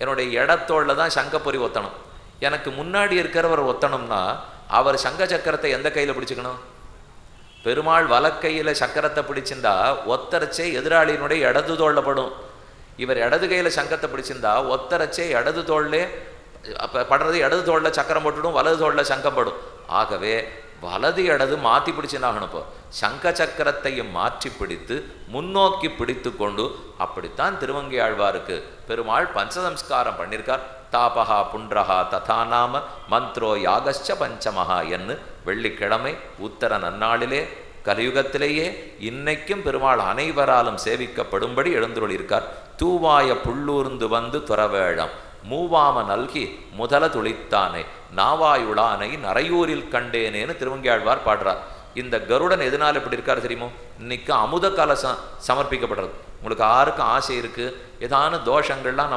என்னுடைய இடத்தோளில் தான் சங்கப்பொறி ஒத்தணும். எனக்கு முன்னாடி இருக்கிறவர் ஒத்தணும்னா அவர் சங்க சக்கரத்தை எந்த கையில் பிடிச்சிக்கணும்? பெருமாள் வலக்கையில் சக்கரத்தை பிடிச்சிருந்தா ஒத்தரச்சே எதிராளியினுடைய இடது தோளில் படும். இவர் இடது கையில் சங்கத்தை பிடிச்சிருந்தா ஒத்தரச்சே இடது தோளிலே அப்போ படுறது இடது தோளில் சக்கரம் போட்டுடும் வலது தோளில் சங்கம் படும். ஆகவே வலது இடது மாற்றி பிடிச்சுனாகணும் இப்போ? சங்க சக்கரத்தையும் மாற்றி பிடித்து முன்னோக்கி பிடித்து கொண்டு அப்படித்தான் திருவங்கியாழ்வாருக்கு பெருமாள் பஞ்சசம்ஸ்காரம் பண்ணியிருக்கார் தாபகா புன்றகா ததா நாம மந்த்ரோ யாகச்ச பஞ்சமஹா என்று வெள்ளிக்கிழமை உத்தர நன்னாளிலே கலியுகத்திலேயே இன்னைக்கும் பெருமாள் அனைவராலும் சேவிக்கப்படும்படி எழுந்துள்ளிருக்கார் தூவாய புள்ளூர்ந்து வந்து துறவேழம். மூவாம நல்கி முதல துளித்தானே நாவாயுளானை நரையூரில் கண்டேனேன்னு திருவங்கியாழ்வார் பாடுறார். இந்த கருடன் எதனால் இப்படி இருக்கார் தெரியுமோ? இன்னைக்கு அமுத கலசம் சமர்ப்பிக்கப்படுறது. உங்களுக்கு யாருக்கும் ஆசை இருக்கு ஏதான தோஷங்கள்லாம் நமக்கு